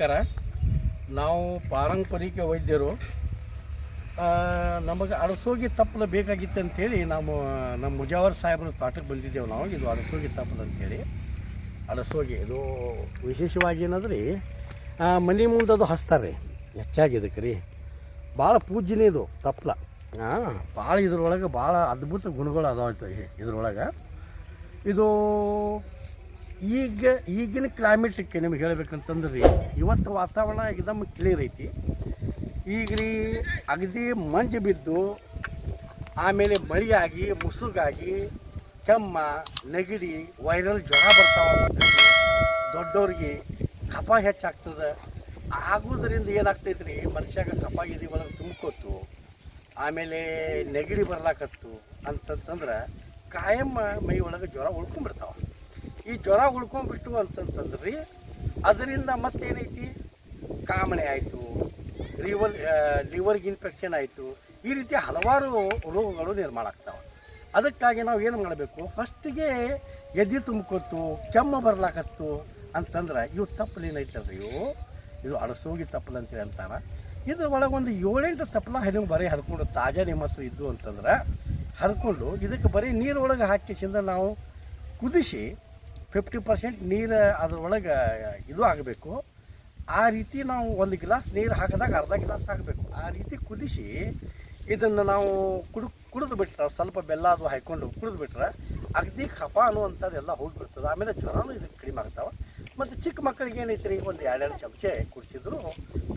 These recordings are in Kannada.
ನಮಸ್ಕಾರ. ನಾವು ಪಾರಂಪರಿಕ ವೈದ್ಯರು. ನಮಗೆ ಅರಸೋಗಿ ತಪ್ಪಲು ಬೇಕಾಗಿತ್ತು ಅಂಥೇಳಿ ನಾವು, ನಮ್ಮ ಮುಜಾವರ್ ಸಾಹೇಬ್ರ ತಾಟಕ್ಕೆ ಬಂದಿದ್ದೇವೆ ನಾವು, ಇದು ಅರಸೋಗಿ ತಪ್ಪಲು ಅಂತೇಳಿ. ಅರಸೋಗಿ, ಇದು ವಿಶೇಷವಾಗಿ ಏನಂದ್ರೆ ಮನೆ ಮುಂದೆ ಅದು ಹಸ್ತಾರೆ. ರೀ ಹೆಚ್ಚಾಗಿ ಇದಕ್ಕೆ ರೀ. ಭಾಳ ಪೂಜ್ಯನೇ ಇದು, ತಪ್ಪಲ. ಹಾಂ ಭಾಳ ಇದ್ರೊಳಗೆ ಭಾಳ ಅದ್ಭುತ ಗುಣಗಳು ಅದಾವ ಇದ್ರೊಳಗೆ. ಇದು ಈಗ ಈಗಿನ ಕ್ಲೈಮೇಟಿಕ್ಕೆ ನಿಮ್ಗೆ ಹೇಳ್ಬೇಕಂತಂದ್ರೆ ರೀ ಇವತ್ತು ವಾತಾವರಣ ಏಕದಮ್ ಕ್ಲಿಯರ್ ಐತಿ. ಈಗ ರೀ ಅಗದಿ ಮಂಜು ಬಿದ್ದು ಆಮೇಲೆ ಮಳೆಯಾಗಿ, ಮುಸುಗಾಗಿ ಚಮ್ಮ ನೆಗಡಿ ವೈರಲ್ ಜ್ವರ ಬರ್ತಾವ ದೊಡ್ಡವ್ರಿಗೆ ಕಫ ಹೆಚ್ಚಾಗ್ತದೆ. ಆಗೋದ್ರಿಂದ ಏನಾಗ್ತೈತೆ ರೀ ಮನುಷ್ಯಾಗ ಕಫ ಗಿದಿ ಒಳಗೆ ತುಂಬ್ಕೊತು, ಆಮೇಲೆ ನೆಗಡಿ ಬರ್ಲಾಕತ್ತು ಅಂತಂತಂದ್ರೆ ಕಾಯಮ್ಮ ಮೈ ಒಳಗೆ ಜ್ವರ ಉಳ್ಕೊಂಡ್ಬಿಡ್ತಾವ. ಈ ಜ್ವರ ಉಳ್ಕೊಂಡ್ಬಿಟ್ಟು ಅಂತಂತಂದ್ರೆ, ಅದರಿಂದ ಮತ್ತೇನೈತಿ? ಕಾಮಣೆ ಆಯಿತು, ಲಿವರ್ ಲಿವರ್ಗೆ ಇನ್ಫೆಕ್ಷನ್ ಆಯಿತು. ಈ ರೀತಿ ಹಲವಾರು ರೋಗಗಳು ನಿರ್ಮಾಣ ಆಗ್ತಾವೆ. ಅದಕ್ಕಾಗಿ ನಾವು ಏನು ಮಾಡಬೇಕು? ಫಸ್ಟಿಗೆ ಎದೆ ತುಂಬ್ಕೊತು ಕೆಮ್ಮ ಬರ್ಲಾಕತ್ತು ಅಂತಂದ್ರೆ, ಇವು ತಪ್ಪಲು ಏನೈತಲ್ರಿ ಇವು? ಇದು ಅಡಸೋಗಿ ತಪ್ಪಲು ಅಂತೇಳಿ ಅಂತಾರೆ. ಇದ್ರ ಒಳಗೆ ಒಂದು ಏಳೆಂಟು ತಪ್ಪಲ ಹರಿವು ಬರೀ ಹರ್ಕೊಂಡು ತಾಜಾ ನಿಮ್ಮಸು ಇದ್ದು ಅಂತಂದ್ರೆ, ಹರ್ಕೊಂಡು ಇದಕ್ಕೆ ಬರೀ ನೀರೊಳಗೆ ಹಾಕಿಸಿಂದ ನಾವು ಕುದಿಸಿ ಫಿಫ್ಟಿ ಪರ್ಸೆಂಟ್ ನೀರು ಅದ್ರೊಳಗೆ ಇದು ಆಗಬೇಕು. ಆ ರೀತಿ ನಾವು ಒಂದು ಗ್ಲಾಸ್ ನೀರು ಹಾಕಿದಾಗ ಅರ್ಧ ಗ್ಲಾಸ್ ಹಾಕಬೇಕು ಆ ರೀತಿ ಕುದಿಸಿ ಇದನ್ನು ನಾವು ಕುಡು, ಕುಡಿದು ಬಿಟ್ರೆ ಸ್ವಲ್ಪ ಬೆಲ್ಲ ಅದು ಹಾಕ್ಕೊಂಡು ಕುಡಿದು ಬಿಟ್ರೆ ಅಗದಿ ಕಫ ಅನ್ನುವಂಥದ್ದೆಲ್ಲ ಹೋಗಿಬಿಡ್ತದೆ. ಆಮೇಲೆ ಜ್ವರನೂ ಇದಕ್ಕೆ ಕಡಿಮೆ ಆಗ್ತಾವೆ. ಮತ್ತು ಚಿಕ್ಕ ಮಕ್ಕಳಿಗೆ ಏನೈತೆ ರೀ ಒಂದು ಎರಡೆರಡು ಚಮಚೆ ಕುಡಿಸಿದ್ರು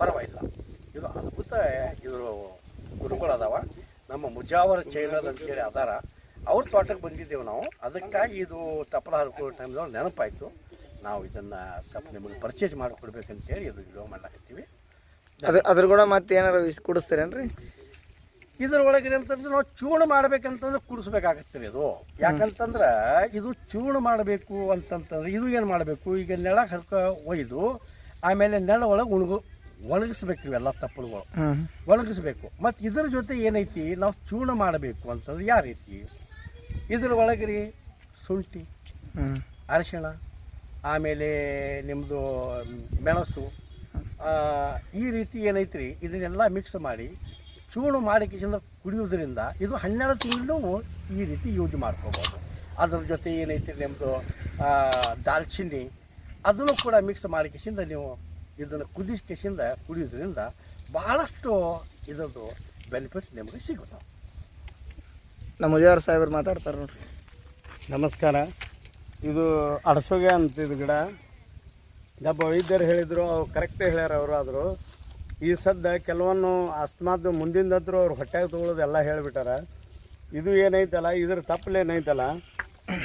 ಪರವಾಗಿಲ್ಲ. ಇದು ಅದ್ಭುತ ಇದ್ರ ಗುಣಗಳು ಅದಾವ ನಮ್ಮ ಮುಜಾವರ ಚೈನಲ್ ಅಂತೇಳಿ ಅದಾರ. ಅವ್ರ ತೋಟಕ್ಕೆ ಬಂದಿದ್ದೇವೆ ನಾವು. ಅದಕ್ಕಾಗಿ ಇದು ತಪ್ಪಲ ಹರ್ಕೊಳ್ಳೋ ಟೈಮ್ದವ್ರು ನೆನಪಾಯಿತು. ನಾವು ಇದನ್ನು ಸ್ವಲ್ಪ ನಿಮಗೆ ಪರ್ಚೇಸ್ ಮಾಡಿಕೊಡ್ಬೇಕಂತೇಳಿ ಇದು ವಿಡಿಯೋ ಮಾಡ್ಲಾಕತ್ತೀವಿ. ಅದ್ರ ಅದ್ರ ಕೂಡ ಮತ್ತೆ ಏನಾರು ಕುಡಿಸ್ತೀರೇನ್ರಿ? ಇದ್ರೊಳಗೆ ಏನಂತಂದ್ರೆ ನಾವು ಚೂರ್ಣ ಮಾಡ್ಬೇಕಂತಂದ್ರೆ ಕುಡಿಸ್ಬೇಕಾಗತ್ತೆ ರೀ ಅದು. ಯಾಕಂತಂದ್ರೆ ಇದು ಚೂರ್ಣ ಮಾಡಬೇಕು ಅಂತಂತಂದ್ರೆ ಇದು ಏನು ಮಾಡಬೇಕು? ಈಗ ನೆಲ ಹರ್ಕ ಒಯ್ದು ಆಮೇಲೆ ನೆಲ ಒಳಗೆ ಉಣಗು ಒಣಗಿಸ್ಬೇಕು ಇವೆಲ್ಲ ತಪ್ಪಲುಗಳು. ಒಣಗಿಸ್ಬೇಕು. ಮತ್ತು ಇದ್ರ ಜೊತೆ ಏನೈತಿ? ನಾವು ಚೂರ್ಣ ಮಾಡಬೇಕು ಅಂತಂದ್ರೆ ಯಾವ ರೀತಿ? ಇದ್ರ ಒಳಗೆ ರೀ ಶುಂಠಿ ಅರಿಶಿಣ ಆಮೇಲೆ ನಿಮ್ಮದು ಮೆಣಸು ಈ ರೀತಿ ಏನೈತ್ರಿ ಇದನ್ನೆಲ್ಲ ಮಿಕ್ಸ್ ಮಾಡಿ ಚೂಣು ಮಾಡಿ ಕಿಶನ ಕುಡಿಯೋದ್ರಿಂದ ಇದು ಹನ್ನೆರಡು ತಿಂಗಳು ಈ ರೀತಿ ಯೂಸ್ ಮಾಡ್ಕೋಬೋದು. ಅದ್ರ ಜೊತೆ ಏನೈತಿ ನಿಮ್ಮದು ದಾಲ್ಚಿನ್ನಿ ಅದನ್ನು ಕೂಡ ಮಿಕ್ಸ್ ಮಾಡಿ ಕಿಶಿಂದ ನೀವು ಇದನ್ನು ಕುದಿಸಿ ಕಿಶಿಂದ ಕುಡಿಯೋದ್ರಿಂದ ಭಾಳಷ್ಟು ಇದರದ್ದು ಬೆನಿಫಿಟ್ಸ್ ನಿಮಗೆ ಸಿಗುತ್ತೆ. ನಮ್ಮ ಮುಜಾವರ್ ಸಾಹೇಬ್ರು ಮಾತಾಡ್ತಾರೆ ನೋಡ್ರಿ. ನಮಸ್ಕಾರ. ಇದು ಅಡಸೋಗೆ ಅಂತ ಇದು ಗಿಡ. ಒಬ್ಬ ವೈದ್ಯರು ಹೇಳಿದರು, ಅವ್ರು ಕರೆಕ್ಟೇ ಹೇಳ್ಯಾರ ಅವರು ಆದರು. ಈ ಸದ್ದ ಕೆಲವೊಂದು ಅಸ್ಮಾತ್ ಮುಂದಿಂದದ್ರು ಅವ್ರು ಹೊಟ್ಟೆಗೆ ತೊಗೊಳೋದು ಎಲ್ಲ ಹೇಳಿಬಿಟ್ಟಾರ. ಇದು ಏನೈತಲ್ಲ, ಇದ್ರ ತಪ್ಪಲೇನೈತಲ್ಲ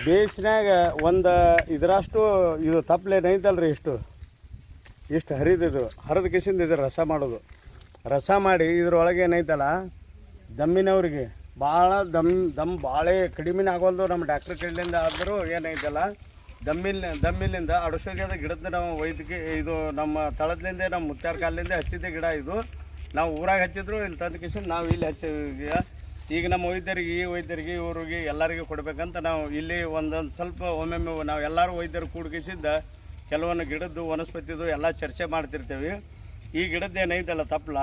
ಬೇಸಿನಾಗ ಒಂದು ಇದರಷ್ಟು ಇದು ತಪ್ಪಲೇನೈತಲ್ಲ ರೀ ಇಷ್ಟು? ಇಷ್ಟು ಹರಿದಿದು ಹರಿದ ಕಿಸಿಂದ ಇದು ರಸ ಮಾಡೋದು. ರಸ ಮಾಡಿ ಇದ್ರೊಳಗೆ ಏನೈತಲ್ಲ, ದಮ್ಮಿನವ್ರಿಗೆ ಭಾಳ ದಮ್ ದಮ್ ಭಾಳ ಕಡಿಮೆನೇ ಆಗೋಲ್ದು ನಮ್ಮ ಡಾಕ್ಟ್ರ್ ಕಡೆಯಿಂದ ಆದರೂ ಏನೈತಲ್ಲ ದಮ್ಮಿಲ್, ದಮ್ಮಿಲಿಂದ ಅಡಸೋಗ್ಯದ ಗಿಡದ ನಾವು ವೈದ್ಯಕೀಯ ಇದು ನಮ್ಮ ತಳದಿಂದ ನಮ್ಮ ಮುತ್ತಾರ ಕಾಲಿಂದ ಹಚ್ಚಿದ್ದ ಗಿಡ ಇದು. ನಾವು ಊರಾಗ ಹಚ್ಚಿದ್ರು, ಇಲ್ಲಿ ತಂದು ಕಿಶನ್ ನಾವು ಇಲ್ಲಿ ಹಚ್ಚ ಈಗ ನಮ್ಮ ವೈದ್ಯರಿಗೆ, ಈ ವೈದ್ಯರಿಗೆ, ಇವ್ರಿಗೆ ಎಲ್ಲರಿಗೂ ಕೊಡಬೇಕಂತ ನಾವು ಇಲ್ಲಿ ಒಂದೊಂದು ಸ್ವಲ್ಪ ಒಮ್ಮೊಮ್ಮೆ ನಾವು ಎಲ್ಲರೂ ವೈದ್ಯರು ಕೂಡ್ಕಿಸಿದ್ದ ಕೆಲವೊಂದು ಗಿಡದ್ದು ವನಸ್ಪತಿದು ಎಲ್ಲ ಚರ್ಚೆ ಮಾಡ್ತಿರ್ತೀವಿ. ಈ ಗಿಡದ್ದು ಏನೈತಲ್ಲ ತಪ್ಪಲ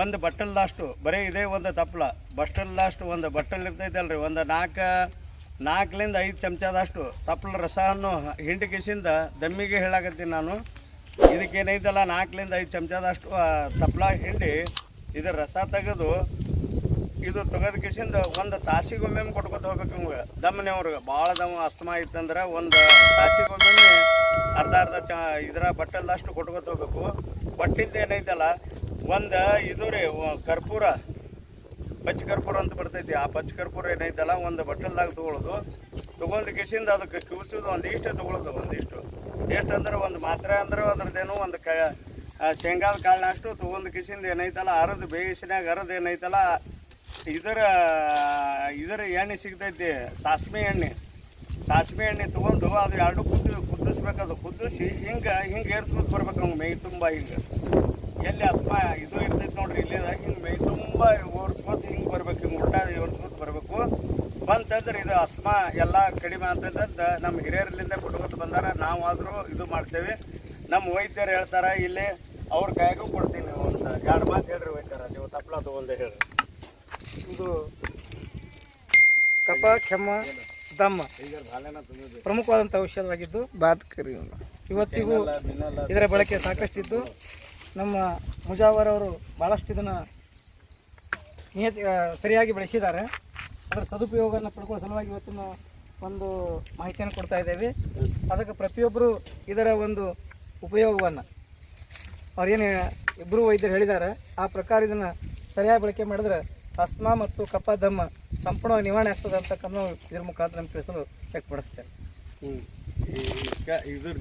ಒಂದು ಬಟ್ಟಲ್ ಲಾಸ್ಟು, ಬರೀ ಇದೇ ಒಂದು ತಪ್ಪಲ ಬಸ್ಟಲ್ ಲಾಸ್ಟ್ ಒಂದು ಬಟ್ಟಲ್ ಇರ್ತೈತಲ್ಲ ರೀ ಒಂದು ನಾಲ್ಕು, ನಾಲ್ಕಲಿಂದ ಐದು ಚಮಚದಷ್ಟು ತಪ್ಪಲ ರಸವನ್ನು ಹಿಂಡಿ ಕಿಸಿಂದ ದಮ್ಮಿಗೆ ಹೇಳಾಕತ್ತೀನಿ ನಾನು. ಇದಕ್ಕೇನೈತಲ್ಲ ನಾಲ್ಕಲಿಂದ ಐದು ಚಮಚದಷ್ಟು ತಪ್ಪಲ ಹಿಂಡಿ ಇದು ರಸ ತೆಗೆದು ಇದು ತೆಗೆದ ಕಿಸಿಂದ ಒಂದು ತಾಸಿಗೊಮ್ಮೆ ಕೊಟ್ಕೊತ ಹೋಗ್ಬೇಕು ನಿಮ್ಗೆ ದಮ್ಮನೆಯವ್ರಿಗೆ ಭಾಳ ದಮ್ಮ ಅಸ್ತಮ ಇತ್ತಂದ್ರೆ ಒಂದು ತಾಸಿಗೊಮ್ಮೆ ಅರ್ಧ ಅರ್ಧ ಚ ಇದರ ಬಟ್ಟಲ್ದಷ್ಟು ಕೊಟ್ಕೊತ ಹೋಗ್ಬೇಕು. ಬಟ್ಟಿಂದ ಏನೈತಲ್ಲ, ಒಂದು ಇದು ರೀ ಕರ್ಪೂರ. ಪಚ್ಚ ಕರ್ಪೂರ ಅಂತ ಬರ್ತೈತಿ. ಆ ಪಚ್ಚ ಕರ್ಪೂರ ಏನೈತಲ್ಲ, ಒಂದು ಬಟ್ಟಲ್ದಾಗ ತೊಗೊಳೋದು. ತೊಗೊಂಡು ಕಿಸಿಂದ ಅದಕ್ಕೆ ಕಿವಚೋದು ಒಂದಿಷ್ಟು ತೊಗೊಳೋದು ಒಂದಿಷ್ಟು ಎಷ್ಟು ಅಂದ್ರೆ ಒಂದು ಮಾತ್ರೆ ಅಂದ್ರೆ ಅದ್ರದ್ದೇನು ಒಂದು ಕ ಶೇಂಗಾದ ಕಾಳನ್ನಷ್ಟು ತೊಗೊಂಡು ಕಿಸಿಂದ ಏನೈತಲ್ಲ, ಅರದು ಬೇಯಿಸಿನಾಗ ಅರದು ಏನೈತಲ್ಲ, ಇದರ ಇದರ ಎಣ್ಣೆ ಸಿಗ್ತೈತಿ ಸಾಸಿವೆ ಎಣ್ಣೆ. ಸಾಸಿವೆ ಎಣ್ಣೆ ತೊಗೊಂಡು ಅದು ಎರಡು ಕುದ್ದು ಕುದಿಸ್ಬೇಕು ಅದು ಕುದಿಸಿ ಹಿಂಗೆ ಹಿಂಗೆ ಏರ್ಸ್ಕೊತ ಬರ್ಬೇಕು ಅವ್ನು ಮೈ ತುಂಬ ಹಿಂಗೆ. ಎಲ್ಲಿ ಅಸ್ಮ ಇದು ಇರ್ತೈತೆ ನೋಡ್ರಿ, ಇಲ್ಲಿ ಹಿಂಗೆ ಮೈ ತುಂಬ ಓಡಿಸ್ಕೊತ ಹಿಂಗೆ ಬರ್ಬೇಕು, ಹಿಂಗೆ ಉಲ್ಟಾ ಓಡಿಸ್ಕೊತ ಬರಬೇಕು. ಬಂತಂದ್ರೆ ಇದು ಅಸ್ಮ ಎಲ್ಲ ಕಡಿಮೆ ಅಂತಂದ್ರೆ ನಮ್ಮ ಹಿರಿಯರಲ್ಲಿಂದ ಕೊಟ್ಕೊತ ಬಂದಾರ. ನಾವಾದರೂ ಇದು ಮಾಡ್ತೇವೆ. ನಮ್ಮ ವೈದ್ಯರು ಹೇಳ್ತಾರೆ, ಇಲ್ಲಿ ಅವ್ರ ಕೈಗೂ ಕೊಡ್ತೀನಿ ಒಂದು ಎರಡು ಮಾತು ಹೇಳ್ರಿ ವೈದ್ಯರ, ನೀವು ತಪ್ಪಲ ತಗೊಂಡೆ ಹೇಳ್ರಿ. ಇದು ಕಪ ಕೆಮ್ಮ ದಮ್ಮ ಪ್ರಮುಖವಾದಂಥ ಔಷಧವಾಗಿದ್ದು ಬಾತ್ಕರಿ ಇವತ್ತಿಗೂ ಇದರ ಬಳಕೆ ಸಾಕಷ್ಟಿದ್ದು. ನಮ್ಮ ಮುಜಾವರ್ ಅವರು ಭಾಳಷ್ಟು ಇದನ್ನು ನಿಯತಿ ಸರಿಯಾಗಿ ಬೆಳೆಸಿದ್ದಾರೆ. ಅದರ ಸದುಪಯೋಗವನ್ನು ಪಡ್ಕೊಳ್ಳೋ ಸಲುವಾಗಿ ಇವತ್ತಿನ ಒಂದು ಮಾಹಿತಿಯನ್ನು ಕೊಡ್ತಾ ಇದ್ದೇವೆ. ಅದಕ್ಕೆ ಪ್ರತಿಯೊಬ್ಬರು ಇದರ ಒಂದು ಉಪಯೋಗವನ್ನು ಅವ್ರೇನು ಇಬ್ಬರು ವೈದ್ಯರು ಹೇಳಿದ್ದಾರೆ ಆ ಪ್ರಕಾರ ಇದನ್ನು ಸರಿಯಾಗಿ ಬಳಕೆ ಮಾಡಿದ್ರೆ ಅಸ್ತಮಾ ಮತ್ತು ಕಪ್ಪ ದಮ್ಮ ಸಂಪೂರ್ಣವಾಗಿ ನಿವಾರಣೆ ಆಗ್ತದೆ ಅಂತಕ್ಕಂಥ ಇದ್ರ ಮುಖಾಂತರ ನಮ್ಗೆ ತಿಳಿಸಲು ವ್ಯಕ್ತಪಡಿಸ್ತೇನೆ ಹ್ಞೂ ಇದ್ರ